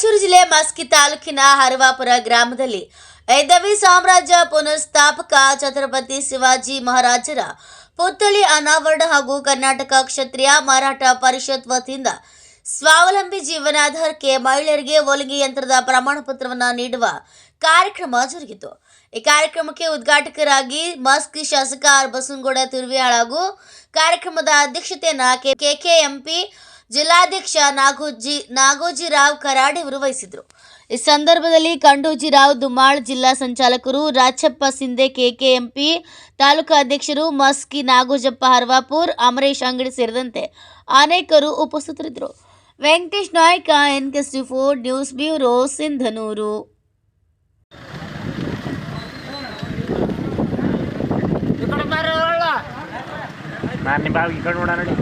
ರಾಯಚೂರು ಜಿಲ್ಲೆ ಮಸ್ಕಿ ತಾಲೂಕಿನ ಹರವಾಪುರ ಗ್ರಾಮದಲ್ಲಿ ಐದವಿ ಸಾಮ್ರಾಜ್ಯ ಪುನಃಸ್ಥಾಪಕ ಛತ್ರಪತಿ ಶಿವಾಜಿ ಮಹಾರಾಜರ ಪುತ್ಥಳಿ ಅನಾವರಣ ಹಾಗೂ ಕರ್ನಾಟಕ ಕ್ಷತ್ರಿಯ ಮಾರಾಟ ಪರಿಷತ್ ವತಿಯಿಂದ ಸ್ವಾವಲಂಬಿ ಜೀವನಾಧಾರಕ್ಕೆ ಮಹಿಳೆಯರಿಗೆ ಹೊಲಿಗೆ ಯಂತ್ರದ ಪ್ರಮಾಣ ಪತ್ರವನ್ನು ನೀಡುವ ಕಾರ್ಯಕ್ರಮ ಜರುಗಿತು. ಈ ಕಾರ್ಯಕ್ರಮಕ್ಕೆ ಉದ್ಘಾಟಕರಾಗಿ ಮಸ್ಕಿ ಶಾಸಕ ಆರ್ ಬಸನಗೌಡ ತುರ್ವಿಯಾಳ್ ಹಾಗೂ ಕಾರ್ಯಕ್ರಮದ ಅಧ್ಯಕ್ಷತೆಯನ್ನು ಕೆಕೆಎಂಪಿ ಜಿಲ್ಲಾಧ್ಯಕ್ಷ ನಾಗೋಜಿ ನಾಗೋಜಿರಾವ್ ಕರಾಡೆ ಅವರು ವಹಿಸಿದ್ರು ಈ ಸಂದರ್ಭದಲ್ಲಿ ಕಂಡೋಜಿರಾವ್ ದುಮಾಳ್ ಜಿಲ್ಲಾ ಸಂಚಾಲಕರು ರಾಚಪ್ಪ ಸಿಂಧೆ ಕೆಕೆಎಂಪಿ ತಾಲೂಕಾ ಅಧ್ಯಕ್ಷರು ಮಸ್ಕಿ ನಾಗೋಜಪ್ಪ ಹರ್ವಾಪುರ್ ಅಮರೇಶ್ ಅಂಗಡಿ ಸೇರಿದಂತೆ ಅನೇಕರು ಉಪಸ್ಥಿತರಿದ್ದರು. Venkatesh Naik N K four news bureau Sindhanur. ನಾನು ನಿಮ್ಮ ಬಾವಿಗೆ ನೋಡಿ.